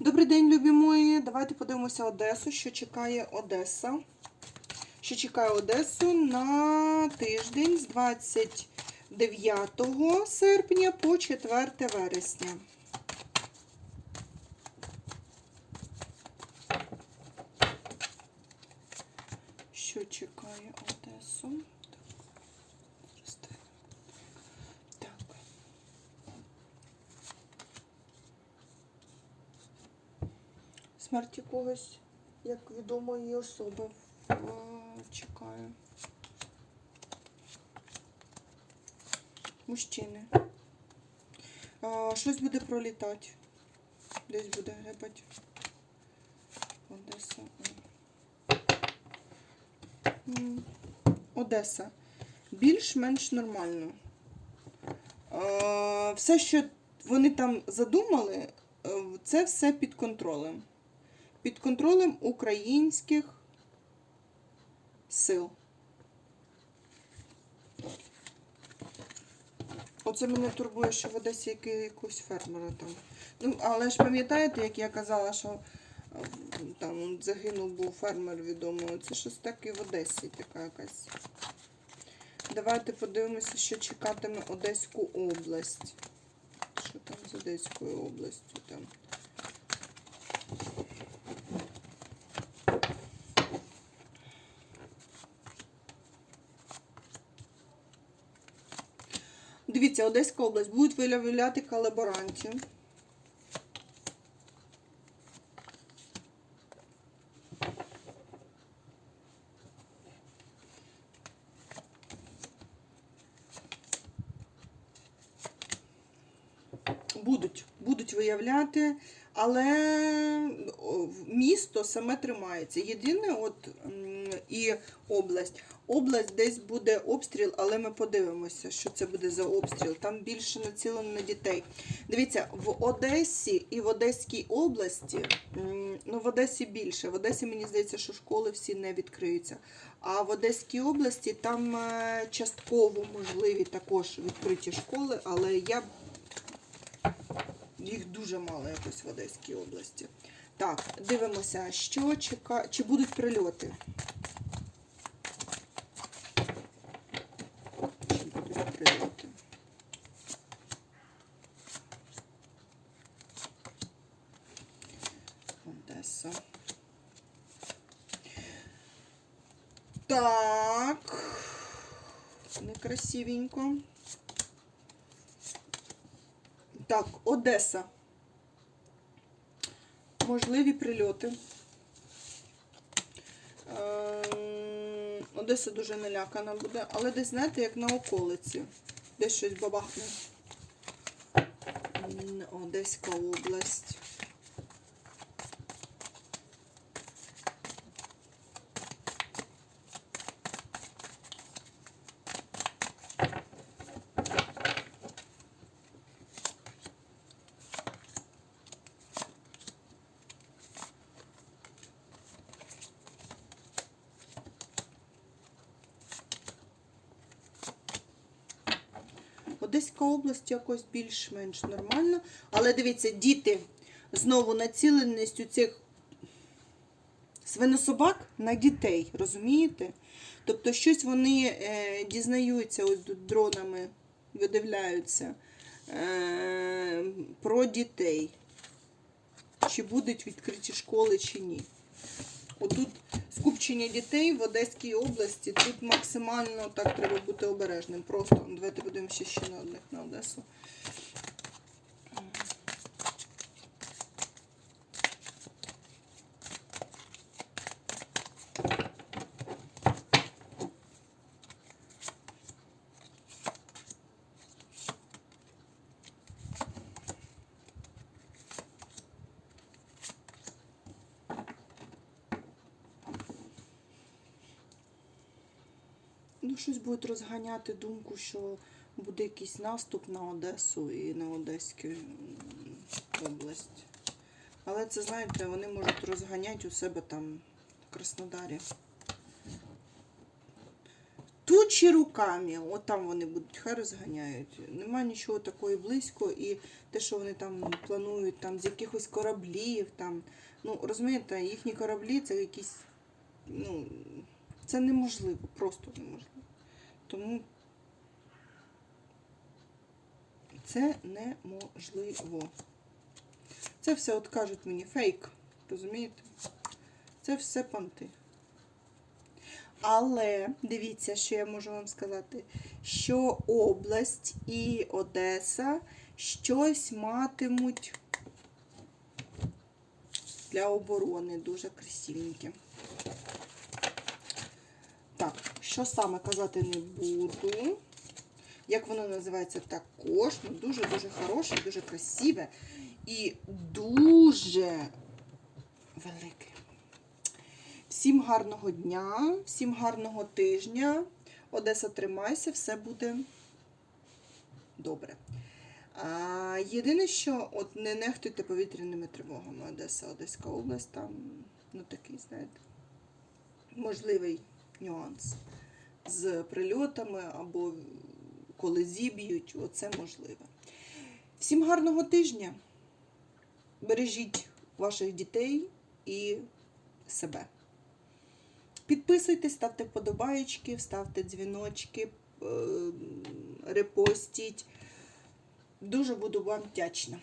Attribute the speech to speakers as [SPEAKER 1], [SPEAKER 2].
[SPEAKER 1] Добрий день, любі мої. Давайте подивимося Одесу, що чекає Одеса. Що чекає Одесу на тиждень з 29 серпня по 4 вересня. Що чекає Одесу? Так. Так. Смерть якогось, як відомої особи, чекаю. Мужчини. А, щось буде пролітати. Десь буде гребати. Одеса. Одеса. Більш-менш нормально. Все, що вони там задумали, е, це все під контролем. Під контролем українських сил. Оце мене турбує, що в Одесі якогось фермера там. Ну, але ж пам'ятаєте, як я казала, що е, там загинув був фермер відомий. Це щось так і в Одесі така якась. Давайте подивимося, що чекатиме Одеську область. Що там з Одеською областю там? Дивіться, Одеська область. Будуть виявляти колаборантів. Будуть, будуть виявляти, але місто саме тримається. Єдине, от і область. Область десь буде обстріл, але ми подивимося, що це буде за обстріл. Там більше націлено на дітей. Дивіться, в Одесі і в Одеській області, ну в Одесі більше. В Одесі мені здається, що школи всі не відкриються. А в Одеській області там е, частково можливі також відкриті школи, але я їх дуже мало якось в Одеській області. Так, дивимося, що чека... чи будуть прильоти. Чи будуть прильоти? Одеса. Так. Некрасивенько. Так, Одеса. Можливі прильоти. Ем, Одеса дуже налякана буде, але десь, знаєте, як на околиці. Десь щось бабахне. Одеська область. Одеська область якось більш-менш нормально. Але дивіться, діти знову націленість у цих свинособак на дітей, розумієте? Тобто щось вони е, дізнаються от дронами, видивляються е, про дітей. Чи будуть відкриті школи, чи ні. Отут скупчення дітей в Одеській області. Тут максимально так треба бути обережним. Просто давайте подивимося ще на одних на Одесу. Щось будуть розганяти думку, що буде якийсь наступ на Одесу і на Одеську область. Але це, знаєте, вони можуть розганяти у себе там в Краснодарі. Тут Очі руками, от там вони будуть, хай розганяють. Нема нічого такої близько, і те, що вони там планують там з якихось кораблів, там, ну розумієте, їхні кораблі це якісь, ну, це неможливо, просто неможливо. Тому це неможливо. Це все, от кажуть мені, фейк. Розумієте? Це все понти. Але дивіться, що я можу вам сказати, що область і Одеса щось матимуть для оборони дуже красивеньке. Так, що саме казати не буду. Як воно називається також. Ну, дуже-дуже хороше, дуже красиве і дуже велике. Всім гарного дня, всім гарного тижня. Одеса, тримайся, все буде добре. А, єдине, що от не нехтуйте повітряними тривогами. Одеса, Одеська область, там, ну такий, знаєте, можливий нюанс з прильотами або коли зіб'ють, оце можливе. Всім гарного тижня. Бережіть ваших дітей і себе. Підписуйтесь, ставте вподобаєчки, ставте дзвіночки, е, репостіть. Дуже буду вам вдячна.